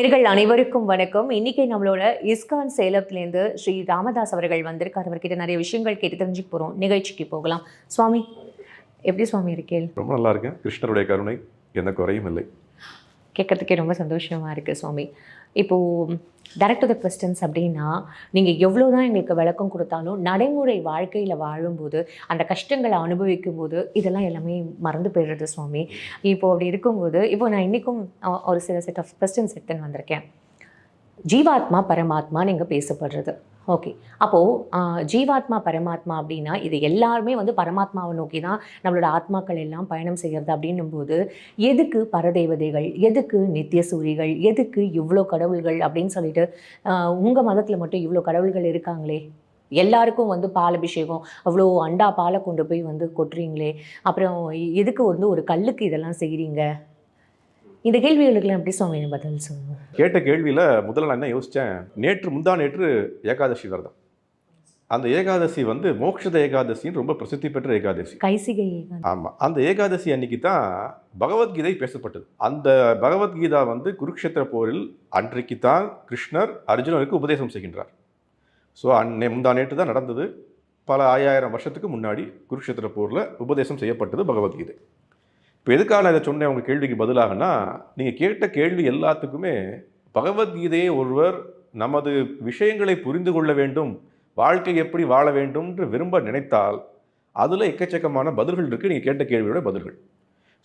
நேர்கள் அனைவருக்கும் வணக்கம். இன்னைக்கு நம்மளோட இஸ்கான் சேலத்துலேருந்து ஸ்ரீ ராமதாஸ் அவர்கள் வந்திருக்கார். அவர்கிட்ட நிறைய விஷயங்கள் கேட்டு தெரிஞ்சுக்க போகிறோம் நிகழ்ச்சிக்கு போகலாம். சுவாமி எப்படி சுவாமி இருக்கேள் ரொம்ப நல்லா இருக்கேன். கிருஷ்ணருடைய கருணை எந்த குறையும் இல்லை. கேட்கறதுக்கே ரொம்ப சந்தோஷமா இருக்கு சுவாமி. இப்போது டேரக்ட் டு த கொஸ்டின்ஸ் அப்படின்னா நீங்கள் எவ்வளோ தான் எங்களுக்கு விளக்கம் கொடுத்தாலும் நடைமுறை வாழ்க்கையில் வாழும்போது அந்த கஷ்டங்களை அனுபவிக்கும் போது இதெல்லாம் எல்லாமே மறந்து போயிடுறது சுவாமி. இப்போது அப்படி இருக்கும்போது இப்போ நான் இன்றைக்கும் ஒரு சில செட் ஆஃப் கொஸ்டின்ஸ் எடுத்துன்னு வந்திருக்கேன். ஜீவாத்மா பரமாத்மா நீங்கள் பேசப்படுறது. ஓகே அப்போது ஜீவாத்மா பரமாத்மா அப்படின்னா இது எல்லாருமே வந்து பரமாத்மாவை நோக்கி தான் நம்மளோட ஆத்மாக்கள் எல்லாம் பயணம் செய்கிறது அப்படின்னும் போது எதுக்கு பரதேவதைகள் எதுக்கு நித்திய சூரிகள் எதுக்கு இவ்வளோ கடவுள்கள் அப்படின்னு சொல்லிட்டு உங்கள் மதத்தில் மட்டும் இவ்வளோ கடவுள்கள் இருக்காங்களே? எல்லாருக்கும் வந்து பால் அபிஷேகம் அவ்வளோ அண்டா பாலை கொண்டு போய் வந்து கொட்டுறீங்களே? அப்புறம் எதுக்கு வந்து ஒரு கல்லுக்கு இதெல்லாம் செய்கிறீங்க இந்த கேள்விகளுக்கெல்லாம் எப்படி சுவாமி பதில் சொல்லுவோம் கேட்ட கேள்வியில் முதல்ல நான் என்ன யோசித்தேன் நேற்று முந்தா நேற்று ஏகாதசி விரதம். அந்த ஏகாதசி வந்து மோட்சத ஏகாதசின்னு ரொம்ப பிரசித்தி பெற்ற ஏகாதசி. கைசிகை ஆமாம் அந்த ஏகாதசி அன்னைக்கு தான் பகவத்கீதை பேசப்பட்டது. அந்த பகவத்கீதா வந்து குருக்ஷேத்திர போரில் அன்றைக்கு தான் கிருஷ்ணர் அர்ஜுனனுக்கு உபதேசம் செய்கின்றார். ஸோ அன்னை முந்தா நேற்று தான் நடந்தது. பல ஆயிரம் வருஷத்துக்கு முன்னாடி குருக்ஷேத்திர போரில் உபதேசம் செய்யப்பட்டது பகவத்கீதை. இப்போ எதுக்காக இதை சொன்னேன்? உங்கள் கேள்விக்கு பதிலாகனா நீங்கள் கேட்ட கேள்வி எல்லாத்துக்குமே பகவத்கீதையை ஒருவர் நமது விஷயங்களை புரிந்து கொள்ள வேண்டும் வாழ்க்கை எப்படி வாழ வேண்டும் என்று விரும்ப நினைத்தால் அதில் எக்கச்சக்கமான பதில்கள் இருக்குது நீங்கள் கேட்ட கேள்வியோட பதில்கள்.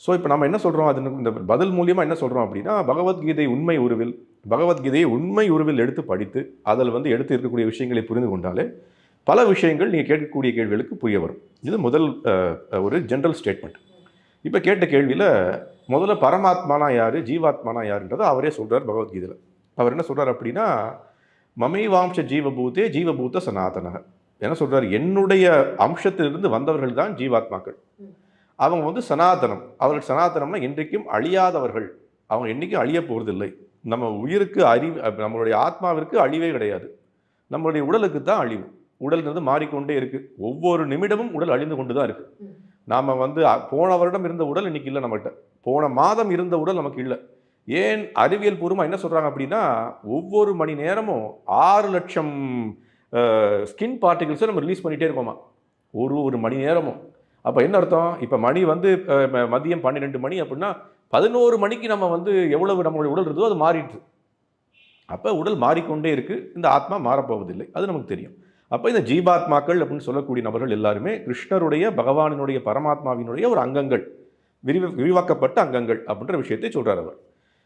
ஸோ இப்போ நம்ம என்ன சொல்கிறோம் அது இந்த பதில் மூலியமாக என்ன சொல்கிறோம் அப்படின்னா பகவத்கீதை உண்மை உருவில் பகவத்கீதையை உண்மை உருவில் எடுத்து படித்து அதில் வந்து எடுத்து இருக்கக்கூடிய விஷயங்களை புரிந்து கொண்டாலே பல விஷயங்கள் நீங்கள் கேட்கக்கூடிய கேள்விகளுக்கு புரிய வரும். இது முதல் ஒரு ஜென்ரல் ஸ்டேட்மெண்ட் இப்போ கேட்ட கேள்வியில் முதல்ல பரமாத்மானா யார் ஜீவாத்மானா யாருன்றதை அவரே சொல்கிறார் பகவத்கீதையில். அவர் என்ன சொல்கிறார் அப்படின்னா மமைவாம்ச ஜீவபூத்தே ஜீவபூத்த சனாதனக என்ன சொல்கிறார் என்னுடைய அம்சத்திலிருந்து வந்தவர்கள் தான் ஜீவாத்மாக்கள். அவங்க வந்து சனாதனம். அவர்கள் சனாதனம்னா என்றைக்கும் அழியாதவர்கள். அவங்க என்றைக்கும் அழிய போகிறதில்லை நம்ம உயிருக்கு அறிவு நம்மளுடைய ஆத்மாவிற்கு அழிவே கிடையாது. நம்மளுடைய உடலுக்கு தான் அழிவு. உடல்ன்றது மாறிக்கொண்டே இருக்குது ஒவ்வொரு நிமிடமும் உடல் அழிந்து கொண்டு தான் இருக்குது நாம் வந்து போன வருடம் இருந்த உடல் இன்னைக்கு இல்லை நம்மகிட்ட. போன மாதம் இருந்த உடல் நமக்கு இல்லை. ஏன் அறிவியல் பூர்வமாக என்ன சொல்கிறாங்க அப்படின்னா ஒவ்வொரு மணி நேரமும் ஆறு லட்சம் ஸ்கின் பார்ட்டிகிள்ஸை நம்ம ரிலீஸ் பண்ணிகிட்டே இருக்கோமா? ஒரு ஒரு மணி நேரமும். அப்போ என்ன அர்த்தம்? இப்போ மணி வந்து மதியம் பன்னிரெண்டு மணி அப்படின்னா பதினோரு மணிக்கு நம்ம வந்து எவ்வளவு நம்மளுடைய உடல் இருந்தோ அது மாறிடுது. அப்போ உடல் மாறிக்கொண்டே இருக்குது இந்த ஆத்மா மாறப்போவதில்லை. அது நமக்கு தெரியும். அப்போ இந்த ஜீவாத்மாக்கள் அப்படின்னு சொல்லக்கூடிய நபர்கள் எல்லாருமே கிருஷ்ணருடைய பகவானினுடைய பரமாத்மாவினுடைய ஒரு அங்கங்கள் விரிவ விரிவாக்கப்பட்ட அங்கங்கள் அப்படின்ற விஷயத்தை சொல்கிறார் அவர்.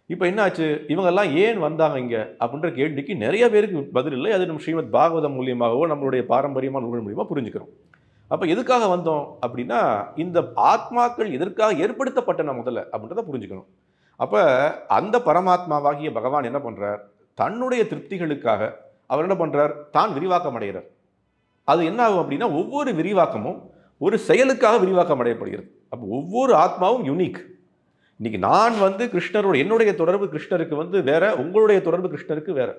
இப்போ என்னாச்சு? இவங்கெல்லாம் ஏன் வந்தாங்க இங்கே? அப்படின்ற கேள்விக்கு நிறைய பேருக்கு பதில் இல்லை. அது நம்ம ஸ்ரீமத் பாகவதம் மூலியமாகவோ நம்மளுடைய பாரம்பரியமான நூல்கள் மூலியமாக புரிஞ்சுக்கிறோம். அப்போ எதுக்காக வந்தோம் அப்படின்னா இந்த ஆத்மாக்கள் எதற்காக ஏற்படுத்தப்பட்டன முதல்ல அப்படின்றத புரிஞ்சுக்கணும். அப்போ அந்த பரமாத்மாவாகிய பகவான் என்ன பண்ணுறார் தன்னுடைய திருப்திகளுக்காக அவர் என்ன பண்ணுறார் தான் விரிவாக்கம் அடைகிறார் அது என்ன ஆகும் அப்படின்னா ஒவ்வொரு விரிவாக்கமும் ஒரு செயலுக்காக விரிவாக்கம் அடையப்படுகிறது அப்போ ஒவ்வொரு ஆத்மாவும் யுனிக் இன்னைக்கு நான் வந்து கிருஷ்ணரோட என்னுடைய தொடர்பு கிருஷ்ணருக்கு வந்து வேற உங்களுடைய தொடர்பு கிருஷ்ணருக்கு வேற.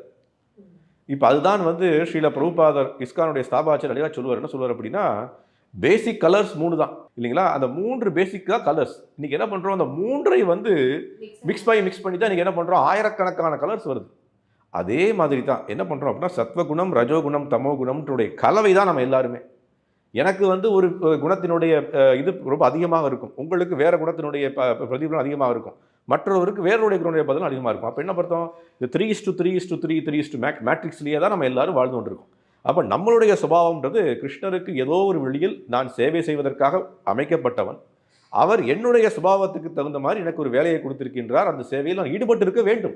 இப்போ அதுதான் வந்து ஸ்ரீல பிரபுபாதர் இஸ்கானுடைய ஸ்தாபாச்சர் அழகாக சொல்லுவார். என்ன சொல்லுவார் அப்படின்னா பேசிக் கலர்ஸ் மூணு தான். இல்லைங்களா? அந்த மூன்று பேசிக்காக கலர்ஸ் இன்னைக்கு என்ன பண்ணுறோம் அந்த மூன்றை வந்து மிக்ஸ் பண்ணி. மிக்ஸ் பண்ணி தான் இன்னைக்கு என்ன பண்ணுறோம் ஆயிரக்கணக்கான கலர்ஸ் வருது. அதே மாதிரி தான் என்ன பண்ணுறோம் அப்படின்னா சத்வகுணம் ரஜோகுணம் தமோகுணம்னுடைய கலவை தான் நம்ம எல்லாருமே. எனக்கு வந்து ஒரு குணத்தினுடைய இது ரொம்ப அதிகமாக இருக்கும். உங்களுக்கு வேறு குணத்தினுடைய ப- பிரதிபலம் அதிகமாக இருக்கும். மற்றவருக்கு வேறொருடைய குணைய பதிலும் அதிகமாக இருக்கும். அப்போ என்ன பார்த்தோம் இந்த three into three into three three into make மேட்ரிக்ஸ்லேயே தான் நம்ம எல்லாரும் வாழ்ந்து கொண்டிருக்கோம். அப்போ நம்மளுடைய சுபாவம்ன்றது கிருஷ்ணருக்கு ஏதோ ஒரு வழியில் நான் சேவை செய்வதற்காக அமைக்கப்பட்டவன். அவர் என்னுடைய சுபாவத்துக்கு தகுந்த மாதிரி எனக்கு ஒரு வேலையை கொடுத்திருக்கின்றார். அந்த சேவையில் நான் ஈடுபட்டு இருக்க வேண்டும்.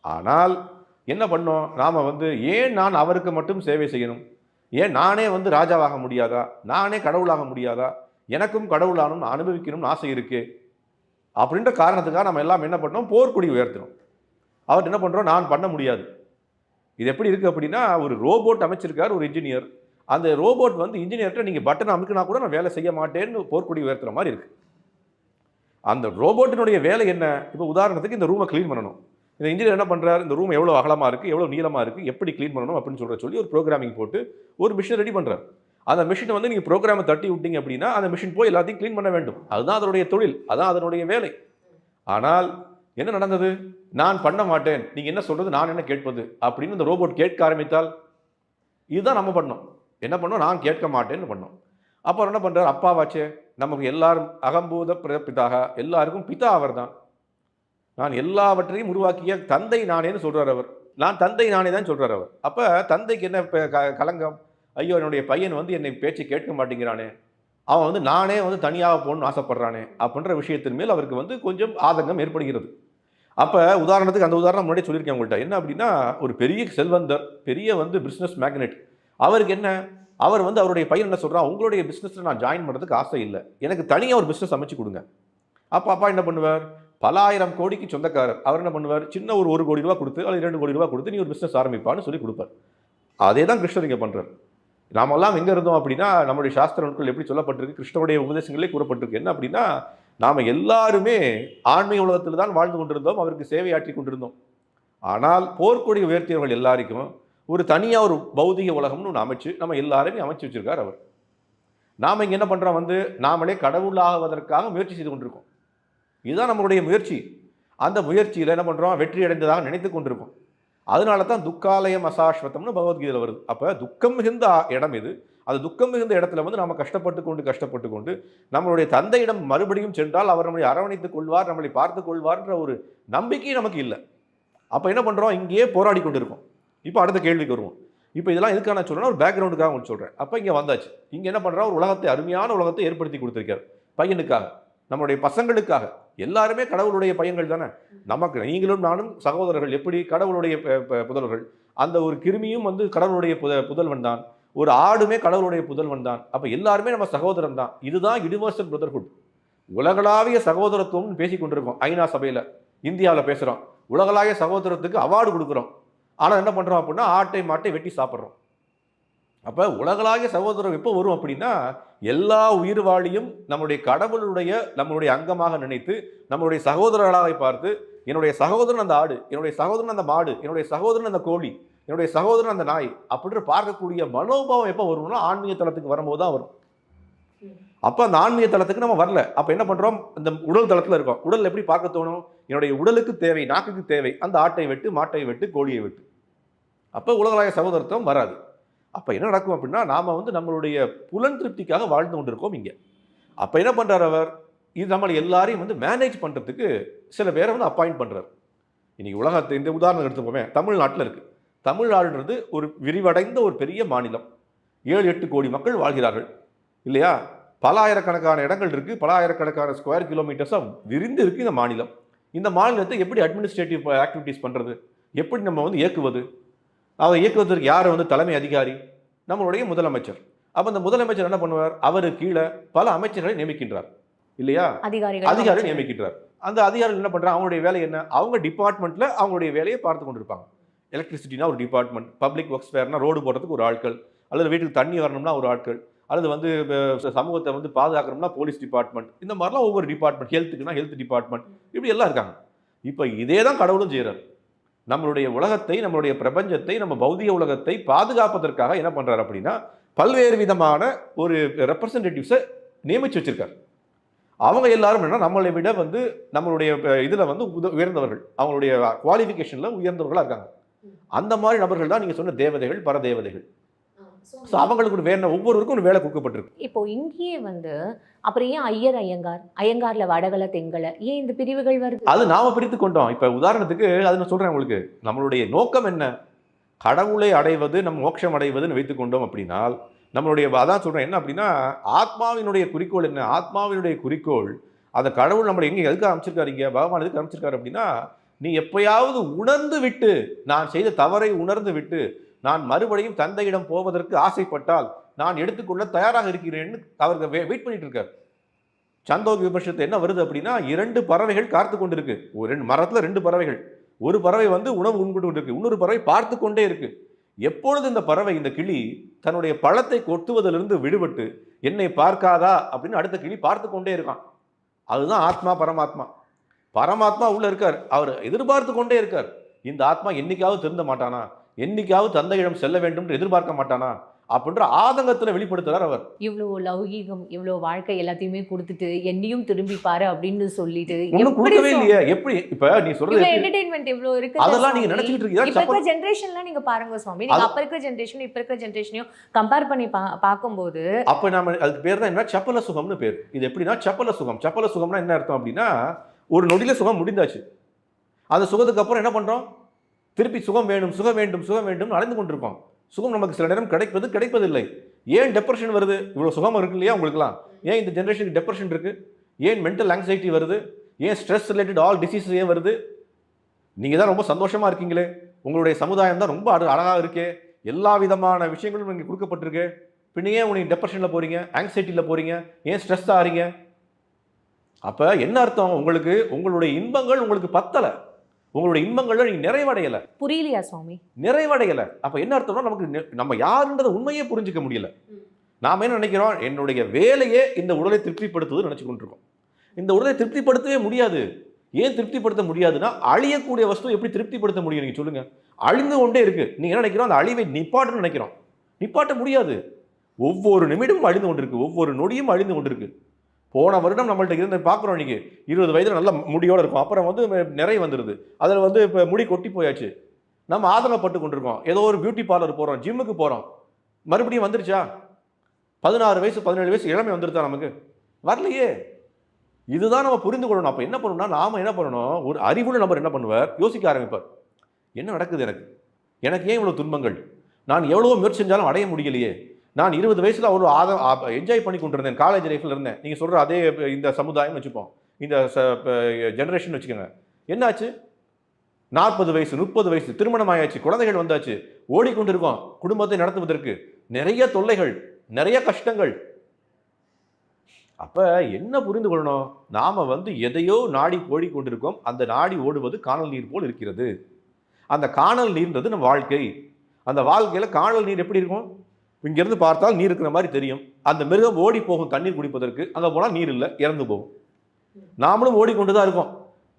ஆனால் என்ன பண்ணோம்? நாம் வந்து ஏன் நான் அவருக்கு மட்டும் சேவை செய்யணும்? ஏன் நானே வந்து ராஜாவாக முடியாதா? நானே கடவுளாக முடியாதா? எனக்கும் கடவுளானும் அனுபவிக்கணும்னு ஆசை இருக்குது அப்படின்ற காரணத்துக்காக நம்ம எல்லாம் என்ன பண்ணோம்? போர்க்குடி உயர்த்தினோம். அவர் என்ன பண்ணுறோம் நான் பண்ண முடியாது. இது எப்படி இருக்குது அப்படின்னா ஒரு ரோபோட் அமைச்சிருக்கார் ஒரு இன்ஜினியர் அந்த ரோபோட் வந்து இன்ஜினியர்கிட்ட நீங்கள் பட்டன் அமுக்கினா கூட நான் வேலை செய்ய மாட்டேன்னு போர்க்குடி உயர்த்துற மாதிரி இருக்குது அந்த ரோபோட்டினுடைய வேலை என்ன? இப்போ உதாரணத்துக்கு இந்த ரூமை க்ளீன் பண்ணணும். இந்த இன்ஜினியர் என்ன பண்ணுறாரு இந்த ரூம் எவ்வளோ அகலமாக இருக்குது எவ்வளோ நீளமாக இருக்குது எப்படி க்ளீன் பண்ணணும் அப்படின்னு சொல்கிற சொல்லி ஒரு ப்ரோக்ராமிங் போட்டு ஒரு மிஷின் ரெடி பண்ணுறாரு அந்த மிஷினை வந்து நீங்கள் ப்ரோக்ராமை தட்டி விட்டீங்க அப்படின்னா அந்த மிஷின் போய் எல்லாத்தையும் க்ளீன் பண்ண வேண்டும். அதுதான் அதனுடைய தொழில். அதுதான் அதனுடைய வேலை. ஆனால் என்ன நடந்தது? நான் பண்ண மாட்டேன். நீங்கள் என்ன சொல்கிறது நான் என்ன கேட்பது? அப்படின்னு இந்த ரோபோட் கேட்க ஆரம்பித்தால் இதுதான் நம்ம பண்ணோம். என்ன பண்ணோம்? நான் கேட்க மாட்டேன்னு பண்ணோம். அப்புறம் என்ன பண்ணுறாரு அப்பாவாச்சே நமக்கு எல்லாரும் அகம்பூத பிதாக எல்லாருக்கும் பிதா அவர்தான். நான் எல்லாவற்றையும் உருவாக்கிய தந்தை நானேன்னு சொல்கிறார் அவர். நான் தந்தை நானே தான் சொல்கிறார் அவர். அப்போ தந்தைக்கு என்ன க- கலங்கம்? ஐயோ என்னுடைய பையன் வந்து என்னை பேச்சு கேட்க மாட்டேங்கிறானே. அவன் வந்து நானே வந்து தனியாக போகணும்னு ஆசைப்படுறானே அப்படின்ற விஷயத்தின் மேல் அவருக்கு வந்து கொஞ்சம் ஆதங்கம் ஏற்படுகிறது. அப்போ உதாரணத்துக்கு அந்த உதாரணம் முன்னாடி சொல்லியிருக்கேன் உங்கள்கிட்ட. என்ன அப்படின்னா ஒரு பெரிய செல்வந்தர் பெரிய வந்து பிஸ்னஸ் மேக்னெட் அவருக்கு என்ன? அவர் வந்து அவருடைய பையன் என்ன சொல்கிறான் உங்களுடைய பிஸ்னஸில் நான் ஜாயின் பண்ணுறதுக்கு ஆசை இல்லை. எனக்கு தனியாக ஒரு பிஸ்னஸ் அமைச்சு கொடுங்க. அப்போ அப்பா என்ன பண்ணுவார்? பல ஆயிரம் கோடிக்கு சொந்தக்காரர். அவர் என்ன பண்ணுவார்? சின்ன ஒரு ஒரு கோடி ரூபா கொடுத்து அல்லது இரண்டு கோடி ரூபா கொடுத்து நீ ஒரு பிஸ்னஸ் ஆரம்பிப்பான்னு சொல்லி கொடுப்பார். அதே தான் கிருஷ்ணர் இங்கே பண்றார். நாமெல்லாம் எங்கே இருந்தோம் அப்படின்னா நம்முடைய சாஸ்திர நூல்கள் எப்படி சொல்லப்பட்டிருக்கு கிருஷ்ணனுடைய உபதேசங்களே கூறப்பட்டிருக்கு. என்ன அப்படின்னா நாம் எல்லாருமே ஆன்மீக உலகத்தில் தான் வாழ்ந்து கொண்டிருந்தோம் அவருக்கு சேவையாற்றி கொண்டிருந்தோம். ஆனால் போர்க்கொடி உயர்த்தியவர்கள் எல்லாருக்கும் ஒரு தனியாக ஒரு பௌதிக உலகம்னு ஒன்று அமைச்சு நம்ம எல்லாருமே அமைச்சு வச்சிருக்கார் அவர். நாம் இங்கே என்ன பண்ணுறோம் வந்து நாமளே கடவுளாகுவதற்காக முயற்சி செய்து கொண்டிருக்கோம். இதுதான் நம்மளுடைய முயற்சி. அந்த முயற்சியில் என்ன பண்ணுறோம் வெற்றி அடைந்ததாக நினைத்து கொண்டிருக்கோம் அதனால தான் துக்காலயம் அசாஸ்வத்தம்னு பகவத்கீதையில் வருது. அப்போ துக்கம் மிகுந்த இடம் இது. அது துக்கம் மிகுந்த இடத்துல வந்து நம்ம கஷ்டப்பட்டு கொண்டு கஷ்டப்பட்டு கொண்டு நம்மளுடைய தந்தையிடம் மறுபடியும் சென்றால் அவர் நம்மளை அரவணைத்துக் கொள்வார் நம்மளை பார்த்து கொள்வார்ன்ற ஒரு நம்பிக்கை நமக்கு இல்லை. அப்போ என்ன பண்ணுறோம் இங்கேயே போராடி கொண்டு இருக்கோம் இப்போ அடுத்த கேள்விக்கு வருவோம். இப்போ இதெல்லாம் எதுக்காக நான் சொல்கிறேன் ஒரு பேக்ரவுண்டுக்காக உங்களுக்கு சொல்கிறேன் அப்போ இங்கே வந்தாச்சு. இங்கே என்ன பண்ணுறா ஒரு உலகத்தை அருமையான உலகத்தை ஏற்படுத்தி கொடுத்துருக்காரு. பையனுக்காக நம்மளுடைய பசங்களுக்காக. எல்லாருமே கடவுளுடைய பையன்கள் தானே? நமக்கு நீங்களும் நானும் சகோதரர்கள் எப்படி கடவுளுடைய புதல்வர்கள்? அந்த ஒரு கிருமியும் வந்து கடவுளுடைய புத புதல்வன் தான். ஒரு ஆடுமே கடவுளுடைய புதல்வன் தான். அப்போ எல்லாருமே நம்ம சகோதரன் தான். இதுதான் யூனிவர்சல் பிரதர்ஹுட் உலகளாவிய சகோதரத்துவம்னு பேசி கொண்டிருக்கோம் ஐநா சபையில். இந்தியாவில் பேசுகிறோம் உலகளாவிய சகோதரத்துக்கு அவார்டு கொடுக்குறோம். ஆனால் என்ன பண்ணுறோம் அப்படின்னா ஆட்டை மாட்டை வெட்டி சாப்பிட்றோம். அப்போ உலகளாகிய சகோதரம் எப்போ வரும் அப்படின்னா எல்லா உயிர் வாழியும் நம்முடைய கடவுளுடைய நம்மளுடைய அங்கமாக நினைத்து நம்மளுடைய சகோதரர்களாக பார்த்து என்னுடைய சகோதரன் அந்த ஆடு என்னுடைய சகோதரன் அந்த மாடு என்னுடைய சகோதரன் அந்த கோழி என்னுடைய சகோதரன் அந்த நாய் அப்படின்னு பார்க்கக்கூடிய மனோபாவம் எப்போ வரும்னா ஆன்மீக தளத்துக்கு வரும்போது தான் வரும். அப்போ அந்த ஆன்மீக தளத்துக்கு நம்ம வரல. அப்போ என்ன பண்ணுறோம் இந்த உடல் தளத்தில் இருக்கோம். உடல் எப்படி பார்க்க தோணும்? என்னுடைய உடலுக்கு தேவை நாக்குக்கு தேவை அந்த ஆட்டை வெட்டு மாட்டை வெட்டு கோழியை வெட்டு. அப்போ உலகளாய சகோதரத்துவம் வராது. அப்போ என்ன நடக்கும் அப்படின்னா நாம் வந்து நம்மளுடைய புலன் திருப்திக்காக வாழ்ந்து கொண்டிருக்கோம் இங்கே. அப்போ என்ன பண்ணுறார் அவர்? இது நம்மளை எல்லாரையும் வந்து மேனேஜ் பண்ணுறதுக்கு சில பேரை வந்து அப்பாயிண்ட் பண்ணுறார் இன்றைக்கி உலகத்தை இந்த உதாரணம் எடுத்துப்போமே தமிழ்நாட்டில் இருக்குது தமிழ்நாடுன்றது ஒரு விரிவடைந்த ஒரு பெரிய மாநிலம். ஏழு எட்டு கோடி மக்கள் வாழ்கிறார்கள். இல்லையா? பல ஆயிரக்கணக்கான இடங்கள் இருக்குது பல ஆயிரக்கணக்கான ஸ்கொயர் கிலோமீட்டர்ஸாக விரிந்து இருக்குது இந்த மாநிலம். இந்த மாநிலத்தை எப்படி அட்மினிஸ்ட்ரேட்டிவ் ஆக்டிவிட்டீஸ் பண்ணுறது எப்படி நம்ம வந்து இயக்குவது? அதை இயக்குவதற்கு யார் வந்து தலைமை அதிகாரி? நம்மளுடைய முதலமைச்சர். அப்போ அந்த முதலமைச்சர் என்ன பண்ணுவார்? அவர் கீழே பல அமைச்சர்களை நியமிக்கின்றார். இல்லையா? அதிகாரிகள் அதிகாரி நியமிக்கின்றார். அந்த அதிகாரிகள் என்ன பண்றாங்க? அவங்களுடைய வேலை என்ன? அவங்க டிபார்ட்மெண்ட்ல அவங்களுடைய வேலையை பார்த்து கொண்டிருப்பாங்க. எலக்ட்ரிசிட்டினா ஒரு டிபார்ட்மெண்ட் பப்ளிக் ஒர்க்ஸ் வேறுனா ரோடு போடுறதுக்கு ஒரு ஆட்கள் அல்லது வீட்டுக்கு தண்ணி வரணும்னா ஒரு ஆட்கள் அல்லது வந்து சமூகத்தை வந்து பாதுகாக்கணும்னா போலீஸ் டிபார்ட்மெண்ட் இந்த மாதிரிலாம் ஒவ்வொரு டிபார்ட்மெண்ட் ஹெல்த்துக்குனா ஹெல்த் டிபார்ட்மெண்ட் இப்படி எல்லாம் இருக்காங்க. இப்போ இதே தான் கடவுளும் செய்கிறார் நம்மளுடைய உலகத்தை நம்மளுடைய பிரபஞ்சத்தை நம்ம பௌதிக உலகத்தை பாதுகாப்பதற்காக என்ன பண்ணுறாரு அப்படின்னா பல்வேறு விதமான ஒரு ரெப்ரசன்டேட்டிவ்ஸை நியமித்து வச்சிருக்காரு. அவங்க எல்லாரும் என்ன நம்மளை விட வந்து நம்மளுடைய இதில் வந்து உத- உயர்ந்தவர்கள். அவங்களுடைய குவாலிஃபிகேஷனில் உயர்ந்தவர்களாக இருக்காங்க. அந்த மாதிரி நபர்கள் தான் நீங்கள் சொன்ன தேவதைகள் பரதேவதைகள். ஸோ அவங்களுக்கு ஒரு வேலை ஒவ்வொருவருக்கும் ஒரு வேலை கொடுக்கப்பட்டிருக்கு. இப்போ இங்கேயே வந்து அப்புறம் ஏன் ஐயர் ஐயங்கார்? ஐயங்கார்ல வடகல தெங்கல ஏன் இந்த பிரிவுகள் வருது? அது நாம பிரித்து கொண்டோம். இப்ப உதாரணத்துக்கு அது நான் சொல்றேன் உங்களுக்கு. நம்மளுடைய நோக்கம் என்ன? கடவுளை அடைவது நம்ம மோட்சம் அடைவதுன்னு வைத்துக் கொண்டோம் அப்படின்னால் நம்மளுடைய அதான் சொல்றேன் என்ன அப்படின்னா ஆத்மாவினுடைய குறிக்கோள் என்ன? ஆத்மாவினுடைய குறிக்கோள் அந்த கடவுள் நம்மளை எங்க எதுக்கு அமைச்சிருக்காரு இங்க? பகவான் எதுக்கு அமைச்சிருக்காரு அப்படின்னா நீ எப்பயாவது உணர்ந்து விட்டு நான் செய்த தவறை உணர்ந்து விட்டு நான் மறுபடியும் தந்தையிடம் போவதற்கு ஆசைப்பட்டால் நான் எடுத்துக்கொள்ள தயாராக இருக்கிறேன்னு அவருக்கு வெயிட் பண்ணிட்டு இருக்கார். சந்தோக விமர்சனத்தை என்ன வருது அப்படின்னா இரண்டு பறவைகள் காத்து கொண்டிருக்கு. ஒரு ரெண்டு மரத்தில் ரெண்டு பறவைகள். ஒரு பறவை வந்து உணவு உண்பட்டு கொண்டிருக்கு இன்னொரு பறவை பார்த்து கொண்டே இருக்கு. எப்பொழுது இந்த பறவை இந்த கிளி தன்னுடைய பழத்தை கொட்டுவதிலிருந்து விடுபட்டு என்னை பார்க்காதா அப்படின்னு அடுத்த கிளி பார்த்து கொண்டே இருக்கான். அதுதான் ஆத்மா பரமாத்மா. பரமாத்மா உள்ளே இருக்கார். அவர் எதிர்பார்த்து கொண்டே இருக்கார். இந்த ஆத்மா என்னைக்காவது திருந்த மாட்டானா? என்னைக்காவது தந்தையிடம் செல்ல வேண்டும் என்று எதிர்பார்க்க மாட்டானா? அப்படின்ற ஆதங்கத்துல வெளிப்படுத்துறார் அவர். இவ்வளோ லௌகீகம் இவ்வளோ வாழ்க்கை எல்லாத்தையுமே கொடுத்துட்டு என்னையும் திரும்பி பாரு அப்படின்னு சொல்லிட்டு எப்படி கொடுக்கவே இல்லையே. எப்படி? இப்ப நீ சொல்றது? என்டர்டைன்மெண்ட் இவ்வளோ இருக்கு அதெல்லாம் நீங்க நினைச்சிட்டு இருக்கீங்க இப்ப இருக்கிற ஜென்ரேஷன்ல நீங்க பாருங்க சுவாமி. நீங்க அப்ப இருக்கிற ஜென்ரேஷன் இப்ப இருக்கிற ஜென்ரேஷனையும் கம்பேர் பண்ணி பார்க்கும்போது அப்ப நாம அதுக்கு பேர் தான் என்ன? சப்பல சுகம்னு பேர். இது எப்படின்னா சப்பல சுகம். சப்பல சுகம்னா என்ன அர்த்தம் அப்படின்னா ஒரு நொடியில சுகம் முடிந்தாச்சு. அந்த சுகத்துக்கு அப்புறம் என்ன பண்றோம்? திருப்பி சுகம் வேணும் சுகம் வேண்டும் சுகம் வேண்டும் அலைந்து கொண்டிருக்கோம். சுகம் நமக்கு சில நேரம் கிடைப்பது கிடைப்பதில்லை. ஏன் டெப்ரெஷன் வருது? இவ்வளோ சுகம் இருக்கு இல்லையா உங்களுக்குலாம் ஏன் இந்த ஜென்ரேஷனுக்கு டெப்ரெஷன் இருக்கு? ஏன் மென்டல் ஆங்ஸைட்டி வருது? ஏன் ஸ்ட்ரெஸ் ரிலேட்டட் ஆல் டிசீஸ் ஏன் வருது? நீங்கள் தான் ரொம்ப சந்தோஷமாக இருக்கீங்களே. உங்களுடைய சமுதாயம் தான் ரொம்ப அழகாக இருக்கே. எல்லா விதமான விஷயங்களும் நீங்கள் கொடுக்கப்பட்டிருக்கு. பின்ன ஏன் உனக்கு டெப்ரெஷனில் போகிறீங்க ஆங்ஸைட்டியில் போகிறீங்க ஏன் ஸ்ட்ரெஸ் ஆகிறீங்க அப்போ என்ன அர்த்தம்? உங்களுக்கு உங்களுடைய இன்பங்கள் உங்களுக்கு பத்தலை. உங்களுடைய இன்பங்கள்ல நீங்கள் நிறைவடையலை. புரியலையா சுவாமி? நிறைவடையலை. அப்போ என்ன அர்த்தம்னா நமக்கு நம்ம யாருன்றதை உண்மையே புரிஞ்சுக்க முடியல. நாம என்ன நினைக்கிறோம்? என்னுடைய வேலையே இந்த உடலை திருப்திப்படுத்துவது நினச்சி கொண்டிருக்கோம் இந்த உடலை திருப்திப்படுத்தவே முடியாது. ஏன் திருப்திப்படுத்த முடியாதுன்னா அழியக்கூடிய வஸ்து எப்படி திருப்திப்படுத்த முடியும்? நீங்க சொல்லுங்க. அழிந்து கொண்டே இருக்கு. நீங்க என்ன நினைக்கிறோம்? அந்த அழிவை நிப்பாட்டணும்னு நினைக்கிறோம். நிப்பாட்ட முடியாது. ஒவ்வொரு நிமிடமும் அழிந்து கொண்டிருக்கு. ஒவ்வொரு நொடியும் அழிந்து கொண்டிருக்கு. போன வருடம் நம்மள்ட்ட இருந்து பார்க்குறோம் இன்றைக்கி இருபது வயதில் நல்ல முடியோடு இருக்கும். அப்புறம் வந்து நிறைய வந்துடுது அதில் வந்து இப்போ முடி கொட்டி போயாச்சு. நம்ம ஆதங்கப்பட்டு கொண்டிருக்கோம். ஏதோ ஒரு பியூட்டி பார்லர் போகிறோம் ஜிம்முக்கு போகிறோம் மறுபடியும் வந்துருச்சா? பதினாறு வயசு பதினேழு வயசு இளமை வந்துருச்சா நமக்கு? வரலையே. இதுதான் நம்ம புரிந்து கொள்ளணும். அப்போ என்ன பண்ணணும்னா நாம் என்ன பண்ணணும்? ஒரு அறிவுள்ள நபர் என்ன பண்ணுவார்? யோசிக்க ஆரம்பிப்பார். என்ன நடக்குது எனக்கு? எனக்கு ஏன் இவ்வளோ துன்பங்கள்? நான் எவ்வளோ முயற்சி செஞ்சாலும் அடைய முடியலையே. நான் இருபது வயசில் அவ்வளோ ஆத என்ஜாய் பண்ணி கொண்டிருந்தேன் காலேஜ் லைஃப்ல இருந்தேன். நீங்கள் சொல்கிற அதே இந்த சமுதாயம் வச்சுப்போம். இந்த ஜென்ரேஷன் வச்சுக்கோங்க. என்னாச்சு? நாற்பது வயசு முப்பது வயசு திருமணம் ஆயாச்சு குழந்தைகள் வந்தாச்சு. ஓடிக்கொண்டிருக்கோம். குடும்பத்தை நடத்துவதற்கு நிறைய தொல்லைகள் நிறைய கஷ்டங்கள். அப்போ என்ன புரிந்து கொள்ளணும்? நாம் வந்து எதையோ நாடி ஓடிக்கொண்டிருக்கோம். அந்த நாடி ஓடுவது காணல் நீர் போல் இருக்கிறது. அந்த காணல் நீர்ன்றது நம்ம வாழ்க்கை. அந்த வாழ்க்கையில் காணல் நீர் எப்படி இருக்கும்? இங்கேருந்து பார்த்தால் நீர் இருக்கிற மாதிரி தெரியும். அந்த மிருகம் ஓடி போகும் தண்ணீர் குடிப்பதற்கு அங்கே போனால் நீர் இல்லை இறந்து போகும். நாமளும் ஓடிக்கொண்டு தான் இருக்கோம்.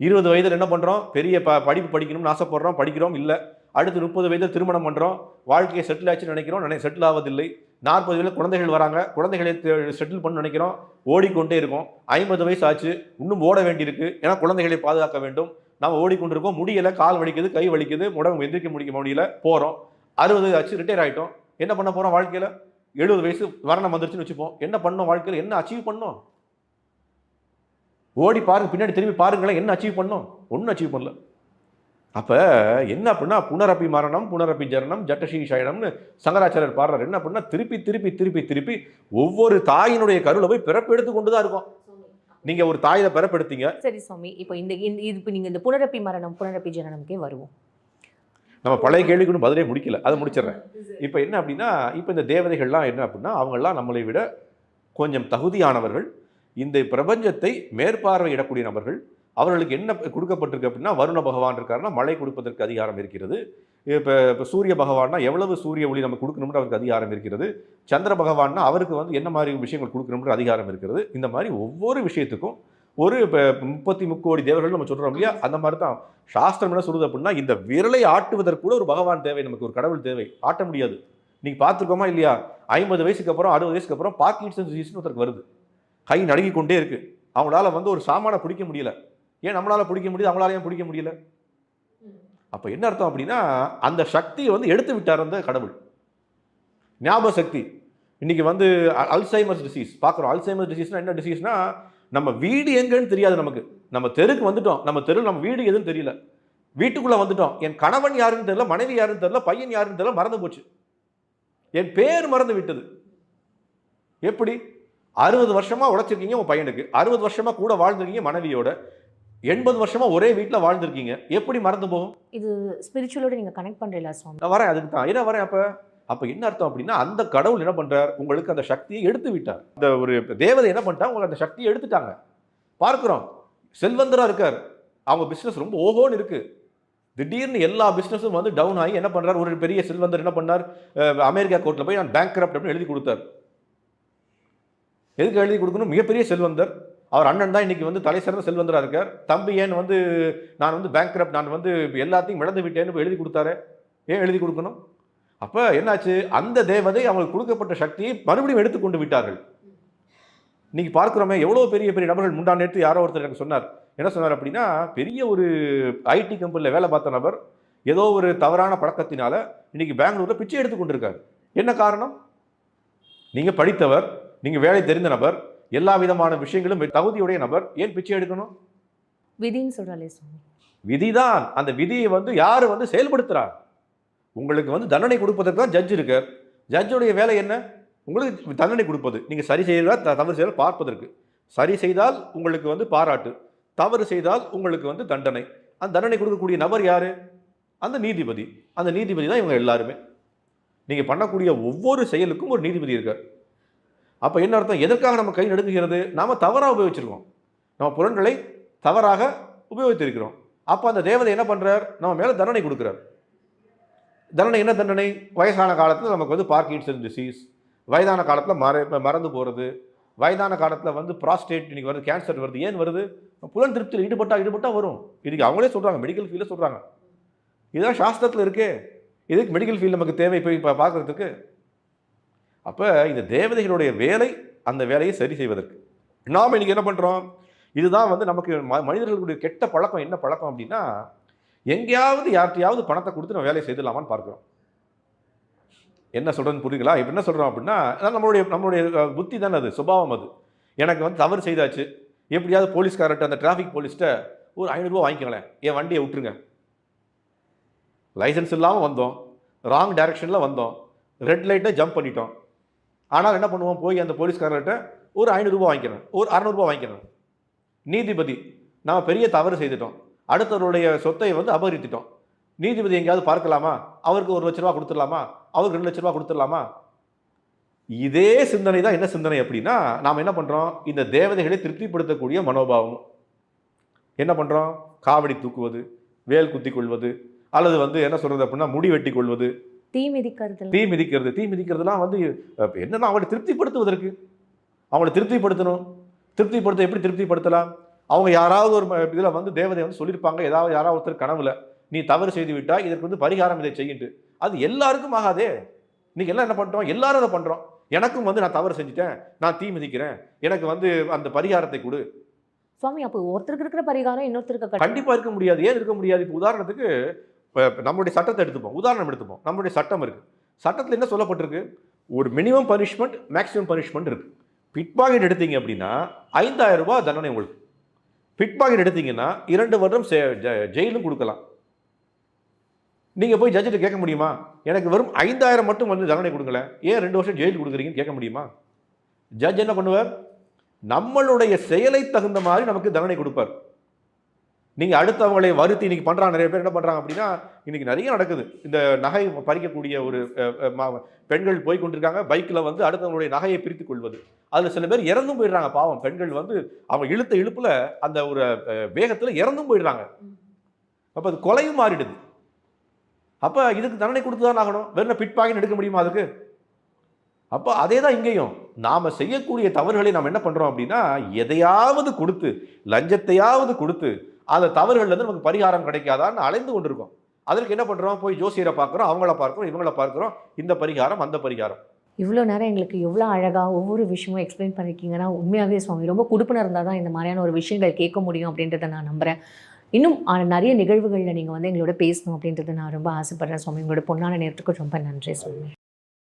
இருபது வயதில் என்ன பண்ணுறோம் பெரிய ப படிப்பு படிக்கணும்னு ஆசைப்படுறோம் படிக்கிறோம் இல்லை. அடுத்து முப்பது வயதில் திருமணம் பண்ணுறோம் வாழ்க்கையை செட்டில் ஆச்சுன்னு நினைக்கிறோம் நினை செட்டில் ஆவதில்லை. நாற்பது வயதில் குழந்தைகள் வராங்க குழந்தைகளை செட்டில் பண்ண நினைக்கிறோம் ஓடிக்கொண்டே இருக்கோம். ஐம்பது வயசு ஆச்சு இன்னும் ஓட வேண்டியிருக்கு. ஏன்னா குழந்தைகளை பாதுகாக்க வேண்டும். நம்ம ஓடிக்கொண்டிருக்கோம் முடியலை கால் வலிக்குது கை வலிக்குது உடம்பு எந்திரிக்க முடிக்க முடியல போகிறோம் அறுபது ஆச்சு ரிட்டையர் ஆகிட்டோம் என்ன பண்ண போறோம் வாழ்க்கையில? எழுபது வயசு மரணம் வந்துருச்சுன்னு வச்சுப்போம். என்ன பண்ணோம் வாழ்க்கையில? என்ன அச்சீவ் பண்ணோம்? ஓடி பாருங்க பின்னாடி திரும்பி பாருங்களேன் என்ன அச்சீவ் பண்ணோம்? ஒன்றும் அச்சீவ் பண்ணல. அப்ப என்ன அப்படின்னா புனரப்பி மரணம் புனரப்பி ஜரணம் ஜட்டஷீ சயனம்னு சங்கராச்சாரியர் பாடுறாரு. என்ன அப்படின்னா திருப்பி திருப்பி திருப்பி திருப்பி ஒவ்வொரு தாயினுடைய கருளை போய் பிறப்பெடுத்து கொண்டு தான் இருக்கும். நீங்க ஒரு தாயில பிறப்பெடுத்தீங்க சரி சுவாமி இப்போ இந்த இப்போ நீங்க இந்த புனரப்பி மரணம் புனரப்பி ஜனனம்க்கே வருவோம். நம்ம பழைய கேள்விக்கு பதிலே முடிக்கல. அதை முடிச்சிடுறேன். இப்போ என்ன அப்படின்னா இப்போ இந்த தேவதைகள்லாம் என்ன அப்படின்னா அவங்கெல்லாம் நம்மளை விட கொஞ்சம் தகுதியானவர்கள். இந்த பிரபஞ்சத்தை மேற்பார்வையிடக்கூடிய நபர்கள். அவர்களுக்கு என்ன கொடுக்கப்பட்டிருக்கு அப்படின்னா வருண பகவான் இருக்காருன்னா மழை கொடுப்பதற்கு அதிகாரம் இருக்கிறது. இப்போ இப்போ சூரிய பகவான்னா எவ்வளவு சூரிய ஒளி நம்ம கொடுக்கணும்னு அவருக்கு அதிகாரம் இருக்கிறது. சந்திர பகவான்னா அவருக்கு வந்து என்ன மாதிரி விஷயங்கள் கொடுக்கணும்ன்ற அதிகாரம் இருக்கிறது. இந்த மாதிரி ஒவ்வொரு விஷயத்துக்கும் ஒரு இப்போ முப்பத்தி முக்கோடி தேவர்கள் நம்ம சொல்கிறோம் இல்லையா? அந்த மாதிரி தான் சாஸ்திரம் என்ன சொல்லுது அப்படின்னா இந்த விரலை ஆட்டுவதற்கு கூட ஒரு பகவான் தேவை நமக்கு ஒரு கடவுள் தேவை. ஆட்ட முடியாது. நீங்கள் பார்த்துருக்கோமா இல்லையா? ஐம்பது வயசுக்கு அப்புறம் அறுபது வயசுக்கு அப்புறம் பார்க்கின்சன் டிசீஸ்னு ஒருத்தருக்கு வருது. கை நடுங்கி கொண்டே இருக்குது அவங்களால வந்து ஒரு சாமானை பிடிக்க முடியல. ஏன் நம்மளால் பிடிக்க முடியுது? அவங்களால ஏன் பிடிக்க முடியல? அப்போ என்ன அர்த்தம் அப்படின்னா அந்த சக்தியை வந்து எடுத்து விட்டார் அந்த கடவுள். ஞாபக சக்தி. இன்றைக்கி வந்து அல்சைமர்ஸ் டிசீஸ். பார்க்குறோம். அல்சைமர்ஸ் டிசீஸ்னால் என்ன டிசீஸ்னால் நம்ம வீடு எங்கன்னு தெரியாது நமக்கு. நம்ம தெருக்கு வந்துட்டோம். நம்ம தெரு நம்ம வீடு எதுன்னு தெரியல. வீட்டுக்குள்ள வந்துட்டோம். என் கணவன் யாருன்னு தெரியல மனைவி யாருன்னு தெரியல பையன் யாருன்னு தெரியல மறந்து போச்சு. என் பேர் மறந்து விட்டது. எப்படி? அறுபது வருஷமா உழைச்சிருக்கீங்க உங்க பையனுக்கு. அறுபது வருஷமா கூட வாழ்ந்திருக்கீங்க மனைவியோட. எண்பது வருஷமா ஒரே வீட்டில் வாழ்ந்திருக்கீங்க. எப்படி மறந்து போகும்? இது ஸ்பிரிச்சுவலோட நீங்க கனெக்ட் பண்றீங்களா சுவாமி? வரேன் அதுக்கு தான் என்ன வரேன் அப்ப? அப்போ என்ன அர்த்தம் அப்படின்னா அந்த கடவுள் என்ன பண்ணுறார் உங்களுக்கு அந்த சக்தியை எடுத்து விட்டார். அந்த ஒரு தேவதை என்ன பண்ணிட்டா உங்களுக்கு அந்த சக்தியை எடுத்துட்டாங்க. பார்க்குறோம். செல்வந்தராக இருக்கார். அவங்க பிஸ்னஸ் ரொம்ப ஓஹோன்னு இருக்குது திடீர்னு எல்லா பிஸ்னஸும் வந்து டவுன் ஆகி என்ன பண்ணுறார் ஒரு பெரிய செல்வந்தர் என்ன பண்ணார்? அமெரிக்கா கோர்ட்டில் போய் நான் பேங்க் அப்படின்னு எழுதி கொடுத்தார். எதுக்கு எழுதி கொடுக்கணும்? மிகப்பெரிய செல்வந்தர். அவர் அண்ணன் தான் இன்றைக்கி வந்து தலை சிறந்த செல்வந்தராக இருக்கார். தம்பி ஏன் வந்து நான் வந்து பேங்க் நான் வந்து எல்லாத்தையும் இழந்து விட்டேன்னு எழுதி கொடுத்தாரு? ஏன் எழுதி கொடுக்கணும்? அப்போ என்னாச்சு? அந்த தேவதை அவங்களுக்கு கொடுக்கப்பட்ட சக்தியை மறுபடியும் எடுத்துக்கொண்டு விட்டார்கள். இன்னைக்கு பார்க்குறோமே எவ்வளோ பெரிய பெரிய நபர்கள் முந்தா நேற்று யாரோ ஒருத்தர் எனக்கு சொன்னார். என்ன சொன்னார் அப்படின்னா பெரிய ஒரு ஐடி கம்பெனியில் வேலை பார்த்த நபர் ஏதோ ஒரு தவறான பழக்கத்தினால இன்னைக்கு பெங்களூரில் பிச்சை எடுத்து கொண்டிருக்காரு. என்ன காரணம்? நீங்கள் படித்தவர் நீங்கள் வேலை தெரிந்த நபர் எல்லா விதமான விஷயங்களும் தகுதியுடைய நபர். ஏன் பிச்சை எடுக்கணும்? விதின்னு சொல்கிறாளே சுவாமி. விதிதான். அந்த விதியை வந்து யார் வந்து செயல்படுத்துறா? உங்களுக்கு வந்து தண்டனை கொடுப்பதற்கு தான் ஜட்ஜ் இருக்கார் ஜட்ஜுடைய வேலை என்ன? உங்களுக்கு தண்டனை கொடுப்பது. நீங்கள் சரி செய்தால் த- தவறு செய்தால் பார்ப்பதற்கு. சரி செய்தால் உங்களுக்கு வந்து பாராட்டு. தவறு செய்தால் உங்களுக்கு வந்து தண்டனை. அந்த தண்டனை கொடுக்கக்கூடிய நபர் யார்? அந்த நீதிபதி. அந்த நீதிபதி தான் இவங்க எல்லாருமே. நீங்கள் பண்ணக்கூடிய ஒவ்வொரு செயலுக்கும் ஒரு நீதிபதி இருக்கார். அப்போ என்ன அர்த்தம்? எதற்காக நம்ம கை நடுங்குகிறது? நாம் தவறாக உபயோகிச்சிருக்கோம். நம்ம புலன்களை தவறாக உபயோகித்திருக்கிறோம். அப்போ அந்த தேவதை என்ன பண்ணுறார் நம்ம மேலே தண்டனை கொடுக்குறார். தண்டனை என்ன தண்டனை? வயசான காலத்தில் நமக்கு வந்து பார்க்கின்சன் டிசீஸ் வயதான காலத்தில் மற மறந்து போகிறது வயதான காலத்தில் வந்து ப்ராஸ்டேட் இன்றைக்கி வருது கேன்சர் வருது. ஏன் வருது? புலன் திருப்தியில் ஈடுபட்டால் ஈடுபட்டால் வரும். இதுக்கு அவங்களே சொல்கிறாங்க மெடிக்கல் ஃபீல்டில் சொல்கிறாங்க இதுதான் சாஸ்திரத்தில் இருக்கே. இதுக்கு மெடிக்கல் ஃபீல்டு நமக்கு தேவை போய் இப்போ பார்க்குறதுக்கு. அப்போ இந்த தேவதைகளுடைய வேலை அந்த வேலையை சரி செய்வதற்கு. நாம் இன்றைக்கி என்ன பண்ணுறோம் இதுதான் வந்து நமக்கு ம- மனிதர்களுடைய கெட்ட பழக்கம். என்ன பழக்கம் அப்படின்னா எங்கேயாவது யார்கிட்டையாவது பணத்தை கொடுத்து நம்ம வேலையை செய்துடலாமான்னு பார்க்குறோம். என்ன சொல்கிறேன்னு புரியுங்களா இப்போ என்ன சொல்கிறோம் அப்படின்னா நம்மளுடைய நம்மளுடைய புத்தி தானே அது சுபாவம் அது. எனக்கு வந்து தவறு செய்தாச்சு. எப்படியாவது போலீஸ்காரர்கிட்ட அந்த டிராஃபிக் போலீஸ்கிட்ட ஒரு ஐநூறுரூவா வாங்கிக்கங்களேன். என் வண்டியை விட்டுருங்க. லைசன்ஸ் இல்லாமல் வந்தோம். ராங் டைரக்ஷனில் வந்தோம். ரெட் லைட்டை ஜம்ப் பண்ணிட்டோம். ஆனால் என்ன பண்ணுவோம்? போய் அந்த போலீஸ்காரர்கிட்ட ஒரு ஐநூறுரூவா வாங்கிக்கிறேன். ஒரு அறநூறுபா வாங்கிக்கிறேன். நீதிபதி நாம் பெரிய தவறு செய்துட்டோம். அடுத்தவருடைய சொத்தை வந்து அபகரித்துட்டோம். நீதிபதி எங்கேயாவது பார்க்கலாமா? அவருக்கு ஒரு லட்ச ரூபா கொடுத்துடலாமா? அவருக்கு ரெண்டு லட்ச ரூபா கொடுத்துடலாமா? இதே சிந்தனை தான் என்ன சிந்தனை அப்படின்னா நாம் என்ன பண்ணுறோம் இந்த தேவதைகளை திருப்திப்படுத்தக்கூடிய மனோபாவம். என்ன பண்ணுறோம் காவடி தூக்குவது வேல் குத்தி கொள்வது அல்லது வந்து என்ன சொல்றது அப்படின்னா முடி வெட்டி கொள்வது தீ மிதிக்கிறதுல தீ மிதிக்கிறது. தீ மிதிக்கிறதுலாம் வந்து என்னன்னா அவங்களை திருப்திப்படுத்துவதற்கு. அவங்களை திருப்திப்படுத்தணும். திருப்திப்படுத்த எப்படி திருப்திப்படுத்தலாம்? அவங்க யாராவது ஒரு இதில் வந்து தேவதை வந்து சொல்லியிருப்பாங்க. ஏதாவது யாராவது ஒருத்தர் கனவுல நீ தவறு செய்து விட்டா இதற்கு வந்து பரிகாரம் இதை செய்யிட்டு அது எல்லாருக்கும் ஆகாதே. இன்னைக்கு எல்லாம் என்ன பண்ணுறோம் எல்லாரும் அதை பண்ணுறோம் எனக்கும் வந்து நான் தவறு செஞ்சுட்டேன். நான் தீ மிதிக்கிறேன். எனக்கு வந்து அந்த பரிகாரத்தை கொடு. சுவாமி அப்போ ஒருத்தருக்கு இருக்கிற பரிகாரம் இன்னொருத்தருக்கு கட்ட- கண்டிப்பா இருக்க முடியாது. ஏன் இருக்க முடியாது? இப்போ உதாரணத்துக்கு இப்போ நம்மளுடைய சட்டத்தை எடுத்துப்போம். உதாரணம் எடுத்துப்போம். நம்மளுடைய சட்டம் இருக்கு. சட்டத்தில் என்ன சொல்லப்பட்டிருக்கு? ஒரு மினிமம் பனிஷ்மெண்ட் மேக்ஸிமம் பனிஷ்மெண்ட் இருக்கு. பிட்பாக்கெட் எடுத்தீங்க அப்படின்னா ஐந்தாயிரம் ரூபாய் தண்டனை உங்களுக்கு. பிட்பாக்கெட் எடுத்தீங்கன்னா இரண்டு வருடம் செ- ஜ- ஜெயிலும் கொடுக்கலாம். நீங்க போய் ஜட்ஜிட்ட கேட்க முடியுமா? எனக்கு வெறும் ஐந்தாயிரம் மட்டும் வந்து தண்டனை கொடுங்களேன் ஏன் ரெண்டு வருஷம் ஜெயில் கொடுக்குறீங்கன்னு கேட்க முடியுமா? ஜட்ஜ் என்ன பண்ணுவார்? நம்மளுடைய செயலை தகுந்த மாதிரி நமக்கு தண்டனை கொடுப்பார். நீங்கள் அடுத்தவங்களை வருத்தி இன்றைக்கி பண்ணுறாங்க நிறைய பேர் என்ன பண்ணுறாங்க அப்படின்னா இன்றைக்கி நிறைய நடக்குது. இந்த நகை பறிக்கக்கூடிய ஒரு பெண்கள் போய் கொண்டிருக்காங்க. பைக்கில் வந்து அடுத்தவங்களுடைய நகையை பிரித்து கொள்வது. அதில் சில பேர் இறந்தும் போயிடுறாங்க. பாவம் பெண்கள் வந்து அவங்க இழுத்த இழுப்பில் அந்த ஒரு வேகத்தில் இறந்தும் போயிடுறாங்க. அப்போ அது கொலையும் மாறிடுது. அப்போ இதுக்கு தண்டனை கொடுத்து தான் ஆகணும்? வெறும் பிட் பாக்கெட் எடுக்க முடியுமா அதுக்கு? அப்போ அதே தான் இங்கேயும். நாம் செய்யக்கூடிய தவறுகளை நாம் என்ன பண்ணுறோம் அப்படின்னா எதையாவது கொடுத்து லஞ்சத்தையாவது கொடுத்து அந்த தவறுகள்லேருந்து நமக்கு பரிகாரம் கிடைக்காதான்னு அலைந்து கொண்டிருக்கோம். அதற்கு என்ன பண்ணுறோம் போய் ஜோசியரை பார்க்குறோம் அவங்கள பார்க்குறோம் இவங்கள பார்க்குறோம். இந்த பரிகாரம் அந்த பரிகாரம். இவ்வளோ நேரம் எங்களுக்கு எவ்வளோ அழகாக ஒவ்வொரு விஷயமும் எக்ஸ்பிளைன் பண்ணியிருக்கீங்கன்னா உண்மையாகவே சுவாமி ரொம்ப குடுப்பினர் இருந்தால் தான் இந்த மாதிரியான ஒரு விஷயங்கள் கேட்க முடியும் அப்படின்றத நான் நம்புகிறேன் இன்னும் நிறைய நிகழ்வுகளில் நீங்கள் வந்து எங்களோட பேசணும் அப்படின்றத நான் ரொம்ப ஆசைப்படுறேன் சுவாமி. உங்களோட பொன்னான நேரத்துக்கு ரொம்ப நன்றி சுவாமி.